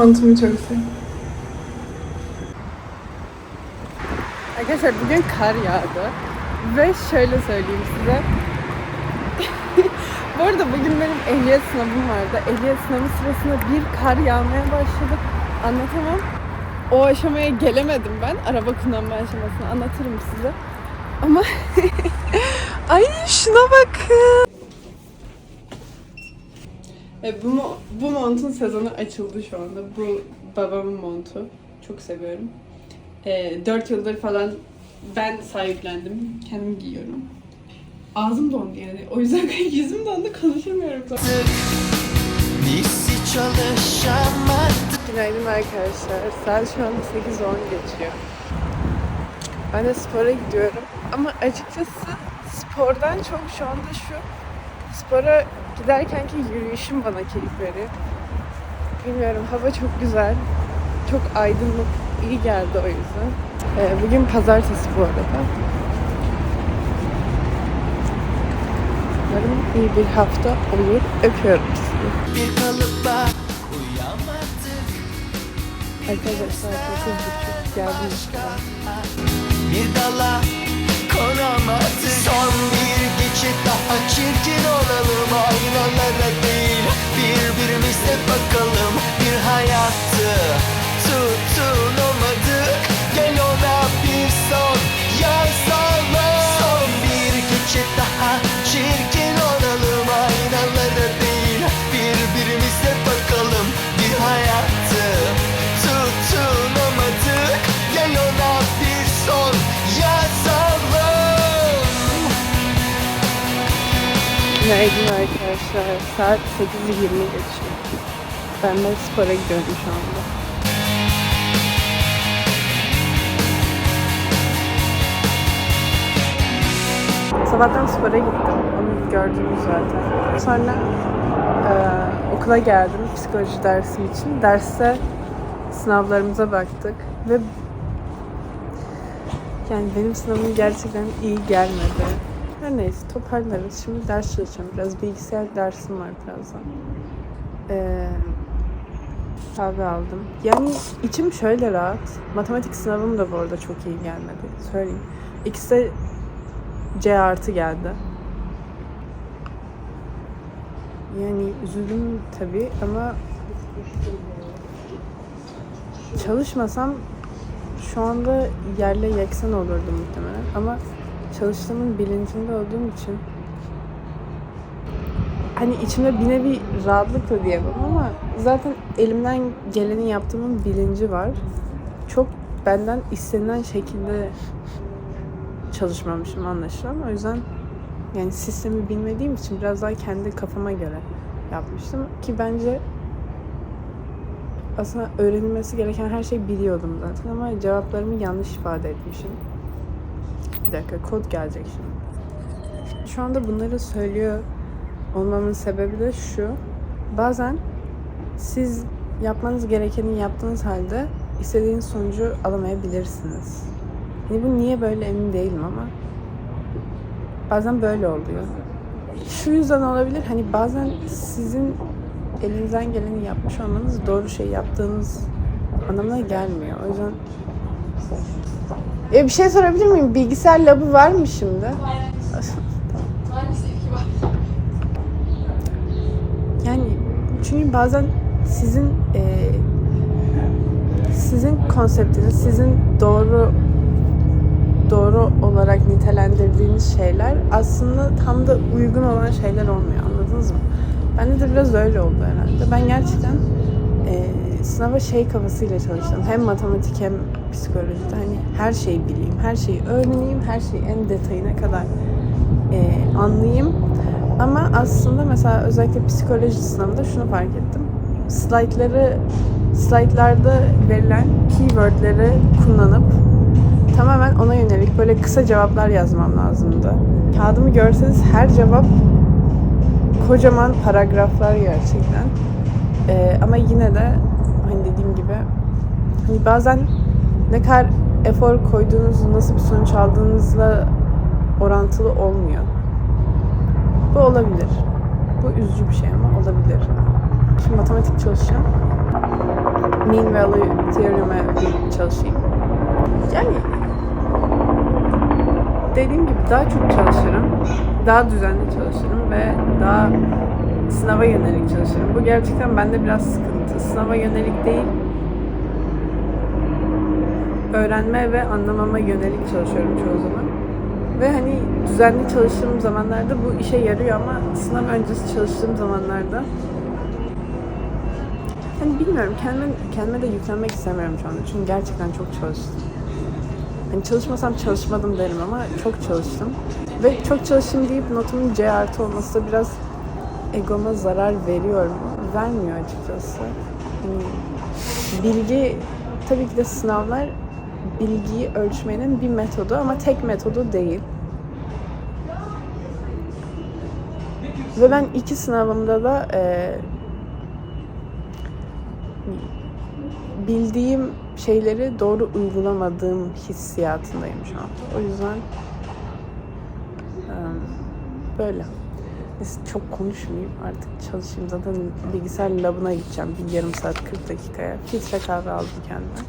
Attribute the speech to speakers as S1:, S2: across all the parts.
S1: montumu çok sevdim. Arkadaşlar bugün kar yağdı. Ve şöyle söyleyeyim size. Bu arada bugün benim ehliyet sınavım vardı. Ehliyet sınavı sırasında bir kar yağmaya başladı. Anlatamam. O aşamaya gelemedim ben. Araba kullanma aşamasını anlatırım size. Ama ay şuna bakın. E, bu, mo- bu montun sezonu açıldı şu anda. Bu babamın montu. Çok seviyorum. E, 4 yıldır falan ben sahiplendim. Kendim giyiyorum. Ağzım dondu yani. O yüzden yüzüm dondu konuşamıyorum.
S2: Birisi çalışamadı
S1: Günaydın arkadaşlar. Saat şu an 8.10 geçiyor. Ben de spora gidiyorum. Ama açıkçası spordan çok şu anda şu spora giderkenki yürüyüşüm bana keyif veriyor. Bilmiyorum hava çok güzel. Çok aydınlık. iyi geldi o yüzden. Ee, bugün pazartesi bu arada. Umarım iyi bir hafta olur. Öpüyorum sizi.
S2: bir kalıba uyamadık
S1: Arkadaşlar saat 9.30 geldim.
S2: Bir dala konamadık Son geçit daha çirkin olalım Aynalara değil. Birbirimize bakalım Bir hayattı tutunamadık. Gel ona bir son yazalım. Son bir geçit daha
S1: Günaydın arkadaşlar. Saat 8.20 geçiyor. Ben de spora gidiyorum şu anda. Sabahtan spora gittim. Onu gördünüz zaten. Sonra eee, okula geldim psikoloji dersim için. Derste sınavlarımıza baktık ve yani benim sınavım gerçekten iyi gelmedi. Her neyse toparlarız. Şimdi ders çalışacağım. Biraz bilgisayar dersim var birazdan. Ee, kahve aldım. Yani içim şöyle rahat. Matematik sınavım da bu arada çok iyi gelmedi. Söyleyeyim. İkisi de C artı geldi. Yani üzüldüm tabii ama çalışmasam şu anda yerle yeksan olurdum muhtemelen ama çalıştığımın bilincinde olduğum için hani içimde bir nevi rahatlık da diyemem ama zaten elimden geleni yaptığımın bilinci var. Çok benden istenilen şekilde çalışmamışım anlaşılan. O yüzden yani sistemi bilmediğim için biraz daha kendi kafama göre yapmıştım ki bence aslında öğrenilmesi gereken her şeyi biliyordum zaten ama cevaplarımı yanlış ifade etmişim. Bir dakika kod gelecek şimdi. Şu anda bunları söylüyor olmamın sebebi de şu. Bazen siz yapmanız gerekeni yaptığınız halde istediğiniz sonucu alamayabilirsiniz. Yani bu niye böyle emin değilim ama bazen böyle oluyor. Şu yüzden olabilir hani bazen sizin elinizden geleni yapmış olmanız doğru şey yaptığınız anlamına gelmiyor. O yüzden e bir şey sorabilir miyim? Bilgisayar labı var mı şimdi? Yani çünkü bazen sizin e, sizin konseptiniz, sizin doğru doğru olarak nitelendirdiğiniz şeyler aslında tam da uygun olan şeyler olmuyor. Anladınız mı? Bende de biraz öyle oldu herhalde. Ben gerçekten e, sınava şey kafasıyla çalıştım. Hem matematik hem psikolojide. Hani her şeyi bileyim, her şeyi öğreneyim, her şeyi en detayına kadar e, anlayayım. Ama aslında mesela özellikle psikoloji sınavında şunu fark ettim. Slaytları, slaytlarda verilen keywordleri kullanıp tamamen ona yönelik böyle kısa cevaplar yazmam lazımdı. Kağıdımı görseniz her cevap kocaman paragraflar gerçekten. Ee, ama yine de hani dediğim gibi hani bazen ne kadar efor koyduğunuz, nasıl bir sonuç aldığınızla orantılı olmuyor. Bu olabilir. Bu üzücü bir şey ama olabilir. matematik çalışacağım. Mean Value Theorem'e çalışayım. Yani dediğim gibi daha çok çalışırım. Daha düzenli çalışırım ve daha sınava yönelik çalışırım. Bu gerçekten bende biraz sıkıntı. Sınava yönelik değil, öğrenme ve anlamama yönelik çalışıyorum çoğu zaman. Ve hani düzenli çalıştığım zamanlarda bu işe yarıyor ama sınav öncesi çalıştığım zamanlarda hani bilmiyorum kendime, kendime de yüklenmek istemiyorum şu anda. Çünkü gerçekten çok çalıştım. Hani çalışmasam çalışmadım derim ama çok çalıştım. Ve çok çalıştım deyip notumun C artı olması da biraz egoma zarar veriyor mu? Vermiyor açıkçası. Hani bilgi, tabii ki de sınavlar bilgiyi ölçmenin bir metodu ama tek metodu değil. Ve ben iki sınavımda da eee, bildiğim şeyleri doğru uygulamadığım hissiyatındayım şu anda. O yüzden eee, böyle. Neyse çok konuşmayayım artık çalışayım. Zaten bilgisayar labına gideceğim bir yarım saat 40 dakikaya. Filtre kahve aldım kendime.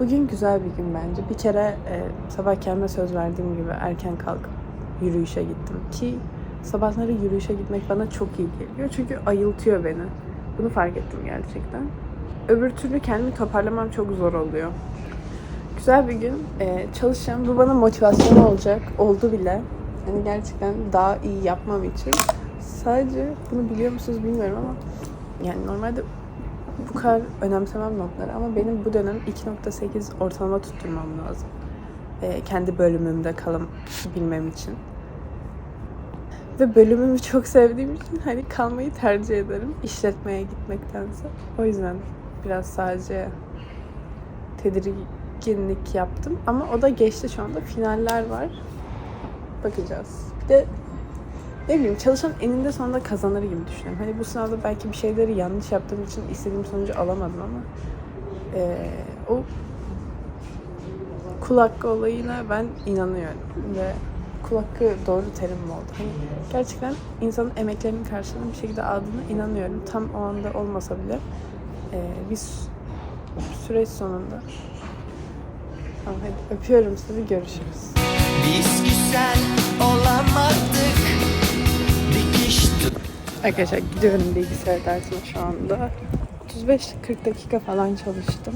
S1: Bugün güzel bir gün bence. Bir kere e, sabah kendime söz verdiğim gibi erken kalkıp yürüyüşe gittim. Ki sabahları yürüyüşe gitmek bana çok iyi geliyor. Çünkü ayıltıyor beni. Bunu fark ettim gerçekten. Öbür türlü kendimi toparlamam çok zor oluyor. Güzel bir gün. E, çalışacağım. Bu bana motivasyon olacak. Oldu bile. Yani gerçekten daha iyi yapmam için. Sadece bunu biliyor musunuz bilmiyorum ama yani normalde bu kadar önemsemem notları ama benim bu dönem 2.8 ortalama tutturmam lazım. Ee, kendi bölümümde kalabilmem için. Ve bölümümü çok sevdiğim için hani kalmayı tercih ederim işletmeye gitmektense. O yüzden biraz sadece tedirginlik yaptım. Ama o da geçti şu anda. Finaller var. Bakacağız. Bir de ne bileyim çalışan eninde sonunda kazanır gibi düşünüyorum. Hani bu sınavda belki bir şeyleri yanlış yaptığım için istediğim sonucu alamadım ama eee, o kul olayına ben inanıyorum ve kul doğru terim mi oldu? Hani gerçekten insanın emeklerinin karşılığını bir şekilde aldığına inanıyorum. Tam o anda olmasa bile eee bir sü- süreç sonunda. Tamam hadi öpüyorum sizi görüşürüz.
S2: Biz güzel olamadık
S1: Arkadaşlar gidiyorum bilgisayar dersine şu anda. 35-40 dakika falan çalıştım.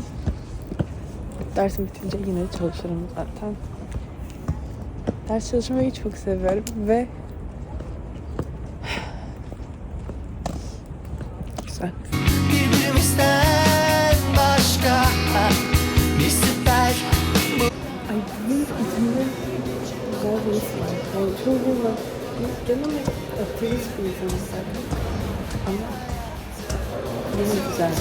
S1: Dersim bitince yine çalışırım zaten. Ders çalışmayı çok seviyorum ve güzel.
S2: başka Bir süper
S1: Ay içinde güzel bir var. Yani zaman genel aktivist bir insanız. Ama benim güzel.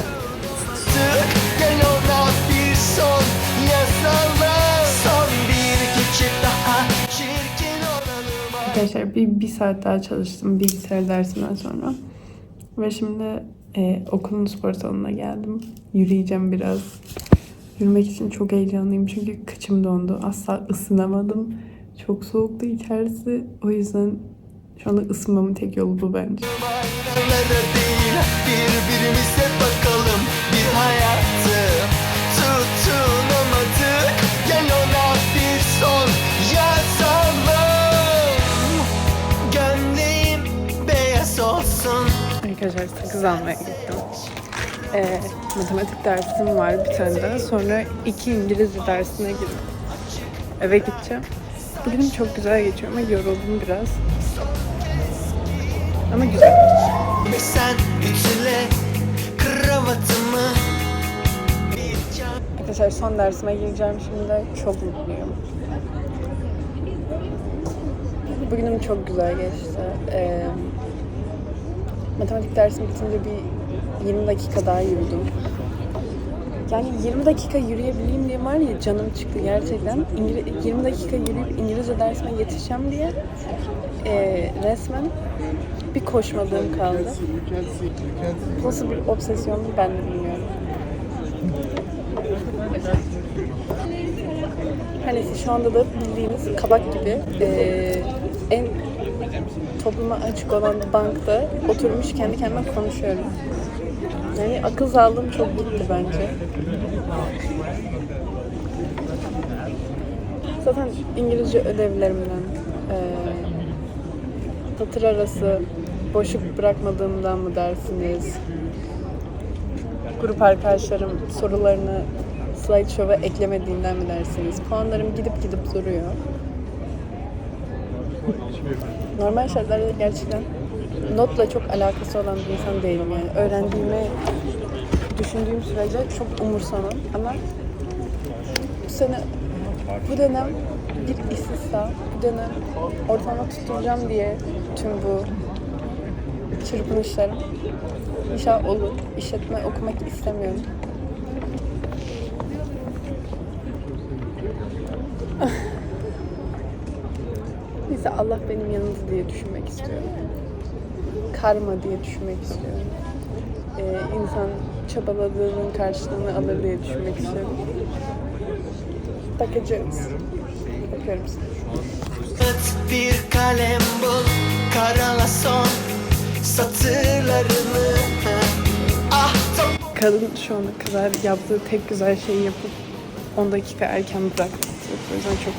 S1: Arkadaşlar bir, bir saat daha çalıştım bilgisayar dersinden sonra. Ve şimdi e, okulun spor salonuna geldim. Yürüyeceğim biraz. Yürümek için çok heyecanlıyım çünkü kıçım dondu. Asla ısınamadım. Çok soğuktu içerisi. O yüzden şu anda ısınmamın tek yolu bu bence.
S2: Değil birbirimize bakalım Bir hayatı tutunamadık Gel ona bir son yazalım Gömleğim beyaz olsun
S1: Arkadaşlar sakız almaya gittim. Ee, matematik dersim var bir tane daha. Sonra iki İngilizce dersine girdim. Eve gideceğim. Bugünüm çok güzel geçiyor ama yoruldum biraz. Ama güzel.
S2: Sen ütüle kravatımı
S1: Arkadaşlar son dersime gireceğim şimdi. Çok mutluyum. Bugünüm çok güzel geçti. Ee, matematik dersim bitince bir 20 dakika daha yürüdüm. Yani 20 dakika yürüyebileyim diye var ya canım çıktı gerçekten. İngili- 20 dakika yürüyüp İngilizce dersime yetişeceğim diye ee, resmen bir koşmadığım kaldı. Nasıl bir obsesyondu ben de bilmiyorum. Her neyse şu anda da bildiğiniz kabak gibi eee, en topluma açık olan bankta oturmuş kendi kendime konuşuyorum. Yani akıl sağlığım çok gitti bence. Zaten İngilizce ödevlerimden, eee satır arası boşluk bırakmadığımdan mı dersiniz? Grup arkadaşlarım sorularını slideshow'a eklemediğinden mi dersiniz? Puanlarım gidip gidip duruyor. Normal şartlarda gerçekten notla çok alakası olan bir insan değilim yani. Öğrendiğimi düşündüğüm sürece çok umursamam ama bu sene bu dönem bir istisna. Bu dönem ortalama tutturacağım diye tüm bu çırpınışlarım. İnşallah olur. İşletme okumak istemiyorum. Neyse Allah benim yanımda diye düşünmek istiyorum. Karma diye düşünmek istiyorum. Ee, insan çabaladığının karşılığını alır diye düşünmek istiyorum. Bakacağız. Bakıyorum size.
S2: Bir kalem bul Karala son Satırlarını Ah
S1: Kadın şu ana kadar yaptığı tek güzel şeyi yapıp 10 dakika erken bıraktı. O yüzden çok...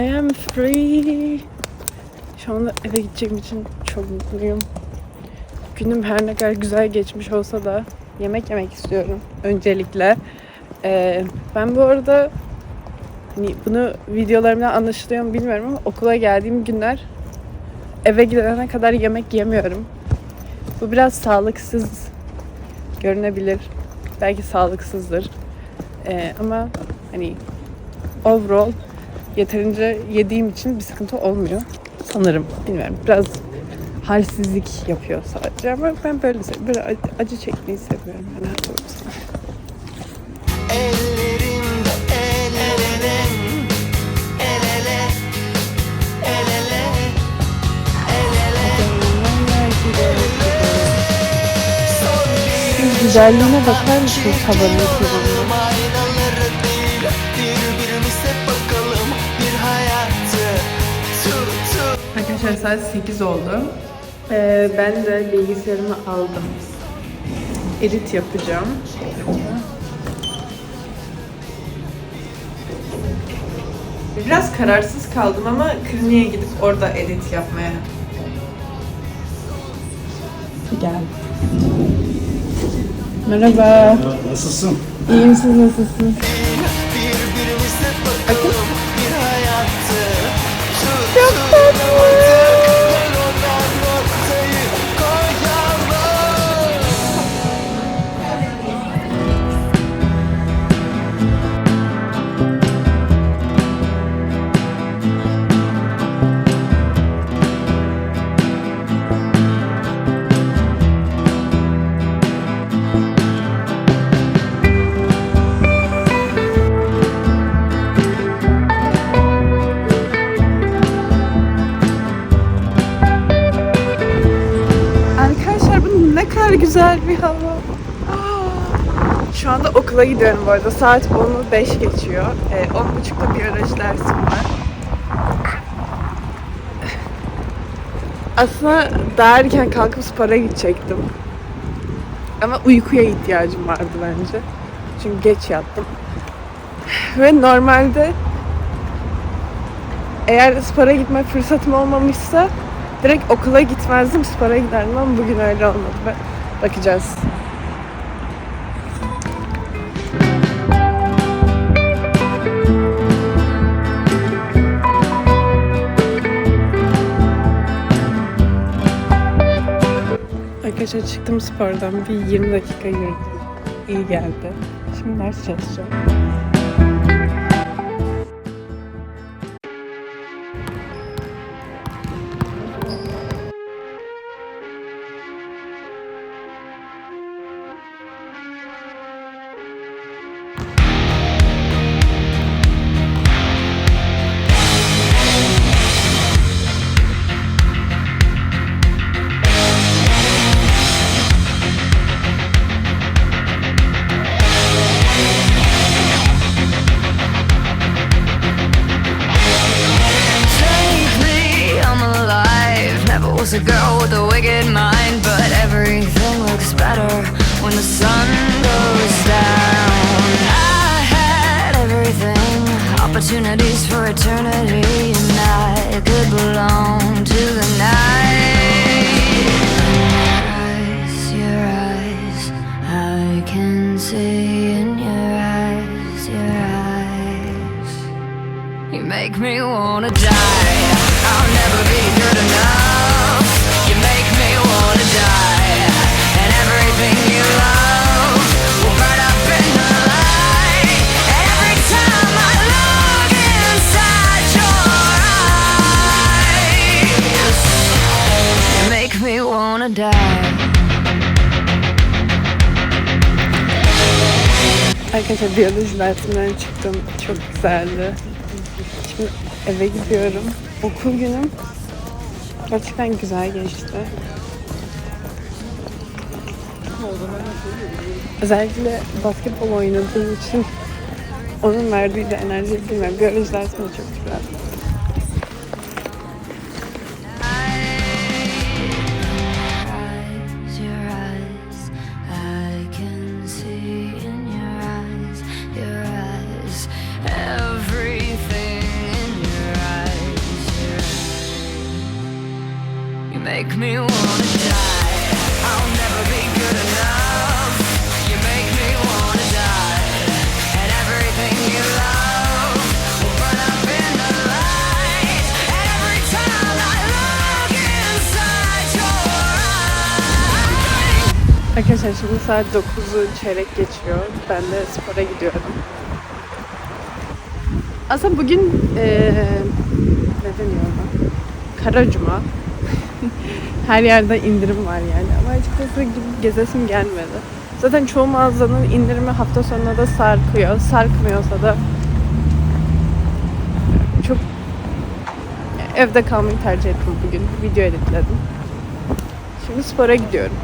S1: I am free. Şu anda eve gideceğim için çok mutluyum. Günüm her ne kadar güzel geçmiş olsa da yemek yemek istiyorum öncelikle. Ee, ben bu arada hani bunu videolarımdan anlaşılıyor mu bilmiyorum ama okula geldiğim günler eve gidene kadar yemek yemiyorum. Bu biraz sağlıksız görünebilir. Belki sağlıksızdır. Ee, ama hani overall yeterince yediğim için bir sıkıntı olmuyor. Sanırım. Bilmiyorum. Biraz halsizlik yapıyor sadece ama ben böyle. Böyle acı, çekmeyi seviyorum. Ben her
S2: bir
S1: Güzelliğine bakar mısınız havanın Arkadaşlar saat 8 oldu. Ee, ben de bilgisayarımı aldım. Edit yapacağım. Biraz kararsız kaldım ama kliniğe gidip orada edit yapmaya. Gel. Merhaba.
S3: Nasılsın?
S1: İyiyim siz nasılsınız? Aa! Şu anda okula gidiyorum bu arada. Saat 10'u 5 geçiyor. Ee, 10.30'da bir aracı dersim var. Aslında daha erken kalkıp spora gidecektim. Ama uykuya ihtiyacım vardı bence. Çünkü geç yattım. Ve normalde eğer spora gitme fırsatım olmamışsa direkt okula gitmezdim spora giderdim ama bugün öyle olmadı. Ba- Bakacağız. Arkadaşlar çıktım spordan bir 20 dakika yürüdüm. İyi geldi. Şimdi ders çalışacağım.
S3: Make me wanna die. I'll never be good enough. You make me wanna die. And everything you love will burn up in the light. And every time I look inside your eyes, you make me wanna die.
S1: Arkadaşlar biyoloji dersinden çıktım. Çok güzeldi. Şimdi eve gidiyorum. Okul günüm gerçekten güzel geçti. Özellikle basketbol oynadığım için onun verdiği de enerji bilmiyorum. Biyoloji çok güzel.
S3: Make me.
S1: Arkadaşlar şimdi saat 9'u çeyrek geçiyor. Ben de spora gidiyorum. Aslında bugün eee ne deniyor ona? Kara Cuma. Her yerde indirim var yani. Ama açıkçası gidip gezesim gelmedi. Zaten çoğu mağazanın indirimi hafta sonuna da sarkıyor. Sarkmıyorsa da çok evde kalmayı tercih ettim bugün. Video editledim. Şimdi spora gidiyorum.